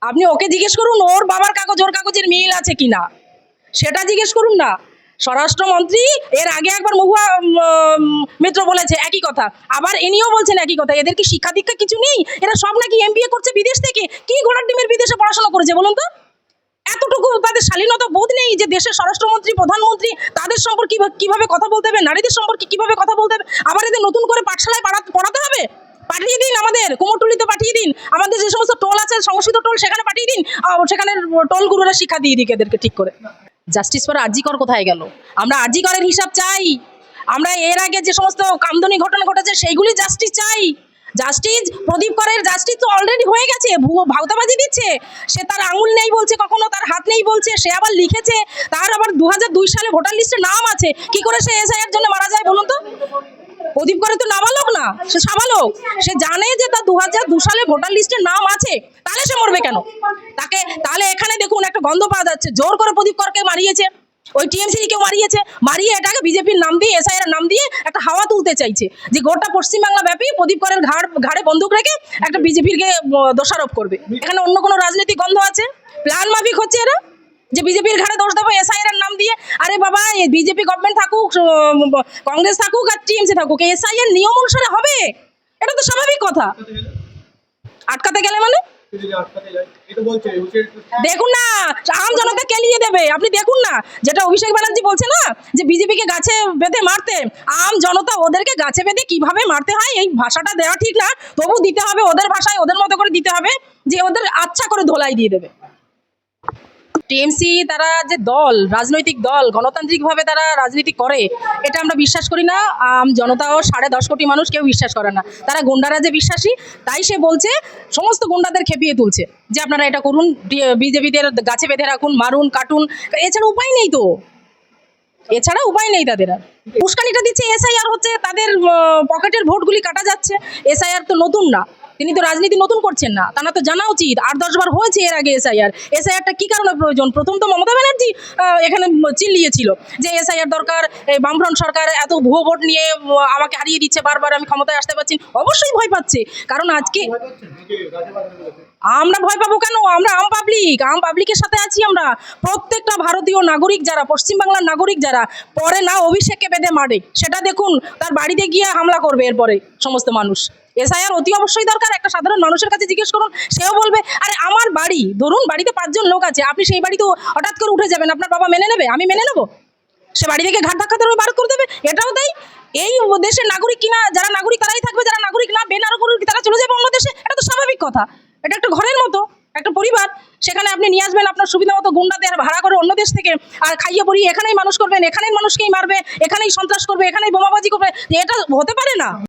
আপনি ওকে জিজ্ঞেস করুন, ওর বাবার কাগজ, ওর কাগজের মিল আছে কিনা? সেটা জিজ্ঞেস করুন না। স্বরাষ্ট্রমন্ত্রী এর আগে একবার মহুয়া মিত্র বলেছে, একই কথা। আবার ইনিও বলছেন একই কথা। এদের কি শিক্ষা দীক্ষা কিছু নেই? এরা সব নাকি এমবিএ করছে বিদেশ থেকে? কি ঘোড়ার ডিমের বিদেশে পড়াশোনা করেছে বলুন তো? এতটুকু তাদের শালীনতা বোধ নেই যে দেশের স্বরাষ্ট্রমন্ত্রী, প্রধানমন্ত্রী তাদের সম্পর্কে কিভা- কীভাবে কথা বলতে হবে? নারীদের সম্পর্কে কীভাবে কথা বলতে হবে? আবার এদের নতুন করে পাঠশালায় পড়াতে হবে? পাঠিয়ে দিন আমাদের কুমোরটুলিতে পাঠিয়ে দিন। আমাদের যে সমস্ত টোল আছে সংস্কৃত টোল সেখানে পাঠিয়ে দিন। আহ, সেখানে টোল গুরুরা শিক্ষা দিয়ে দিক এদেরকে ঠিক করে। জাস্টিস ফর আরজিকর কোথায় গেল? আমরা আরজিকরের হিসাব চাই। আমরা এর আগে যে সমস্ত কামদনি ঘটনা ঘটেছে সেইগুলি জাস্টিস চাই। জাস্টিস প্রদীপ করের জাস্টিস তো অলরেডি হয়ে গেছে। ভুয়ো ভাওতাবাজি দিচ্ছে। সে তার আঙুল নেই বলছে কখনো তার হাত নেই বলছে সে আবার লিখেছে। তার আবার দু সালে ভোটার লিস্টে নাম আছে। কি করে সে এসআইয়ের জন্য মারা যায় বলুন তো? প্রদীপ করে তো নাবালক না? সে সাবালক। সে জানে যে তার দু হাজার দু সালে ভোটার লিস্টে নাম আছে, তাহলে সে মরবে কেন? তাকে, তাহলে এখানে দেখুন একটা গন্ধ পাওয়া যাচ্ছে। জোর করে প্রদীপ করকে মারিয়েছে। ওই টিএমসি কেউ মারিয়েছে। মারিয়ে এটাকে বিজেপির নাম দিয়ে এসআইয়ের নাম দিয়ে একটা হাওয়া তুলতে চাইছে। যে গোটা পশ্চিমবাংলা ব্যাপী প্রদীপ করের ঘাড়, ঘাড়ে বন্দুক রেখে একটা বিজেপিরকে দোষারোপ করবে। এখানে অন্য কোনো রাজনৈতিক গন্ধ আছে? প্ল্যান মাফিক হচ্ছে এরা? যে বিজেপির ঘাড়ে দোষ দেবো এসআইআর নাম দিয়ে। আরে বাবা বিজেপি গভর্নমেন্ট থাকুক কংগ্রেস থাকুক আর টিএমসি থাকুক এসআইআর নিয়ম অনুসারে হবে? এটা তো স্বাভাবিক কথা। আটকাতে গেলে মানে? দেখুন না, আম জনতা কেলিয়ে দেবে? আপনি দেখুন না, যেটা অভিষেক ব্যানার্জি বলছে না, যে বিজেপিকে গাছে বেঁধে মারতে, আম জনতা ওদেরকে গাছে বেঁধে কীভাবে মারতে হয়, এই ভাষাটা দেওয়া ঠিক না। তবু দিতে হবে ওদের ভাষায়, ওদের মতো করে দিতে হবে, যে ওদের আচ্ছা করে ধোলাই দিয়ে দেবে। টিএমসি তারা যে দল, রাজনৈতিক দল, গণতান্ত্রিকভাবে তারা রাজনীতি করে, এটা আমরা বিশ্বাস করি না। জনতাও সাড়ে দশ কোটি মানুষ কেউ বিশ্বাস করে না। তারা গুন্ডারা যে বিশ্বাসী, তাই সে বলছে, সমস্ত গুন্ডাদের খেপিয়ে তুলছে যে আপনারা এটা করুন বিজেপিদের গাছে বেঁধে রাখুন, মারুন, কাটুন, এছাড়া উপায় নেই তো। এছাড়া উপায় নেই তাদের আর। উস্কানিটা দিচ্ছে এসআইআর হচ্ছে তাদের পকেটের ভোটগুলি কাটা যাচ্ছে। এসআইআর তো নতুন না। তিনি তো রাজনীতি নতুন করছেন না। তারা তো জানা উচিত। আট দশ বার হয়েছে এর আগে এসআইআর। এসআইআরটা কী কারণে প্রয়োজন? প্রথম তো মমতা ব্যানার্জি এখানে চিল্লিয়েছিল যে এসআইআর দরকার বামফ্রন্ট সরকার এত ভুয়ো ভোট নিয়ে আমাকে হারিয়ে দিচ্ছে, বারবার আমি ক্ষমতায় আসতে পারছি। অবশ্যই ভয় পাচ্ছে। কারণ আজকে আমরা ভয় পাবো কেন? আমরা আম পাবলিক আম পাবলিকের সাথে আছি আমরা। প্রত্যেকটা ভারতীয় নাগরিক যারা, পশ্চিমবাংলার নাগরিক যারা, পরে না অভিষেককে বেঁধে মারে, সেটা দেখুন, তার বাড়িতে গিয়ে হামলা করবে এরপরে সমস্ত মানুষ। এসআইআর অতি অবশ্যই দরকার, একটা সাধারণ মানুষের কাছে জিজ্ঞেস করুন, সেও বলবে, আরে, আমার বাড়ি, ধরুন বাড়িতে পাঁচজন লোক আছে, আপনি সেই বাড়িতে হঠাৎ করে উঠে যাবেন, আপনার বাবা মেনে নেবে, আমি মেনে নেব? সে বাড়ি থেকে ঘাট ধাক্কা ধরে বার করে দেবে, এটাও তাই? এই দেশের নাগরিক কিনা, যারা নাগরিক তারাই থাকবে, যারা নাগরিক না বেনাগরিক তারা চলে যাবে অন্য দেশে, এটা তো স্বাভাবিক কথা। এটা একটা ঘরের মতো, একটা পরিবার সেখানে আপনি নিয়ে আসবেন আপনার সুবিধা মতো গুন্ডাদের ভাড়া করে অন্য দেশ থেকে আর খাইয়ে পড়িয়ে এখানেই মানুষ করবেন, এখানেই মানুষকেই মারবে, এখানেই সন্ত্রাস করবে, এখানেই বোমাবাজি করবে। এটা হতে পারে না।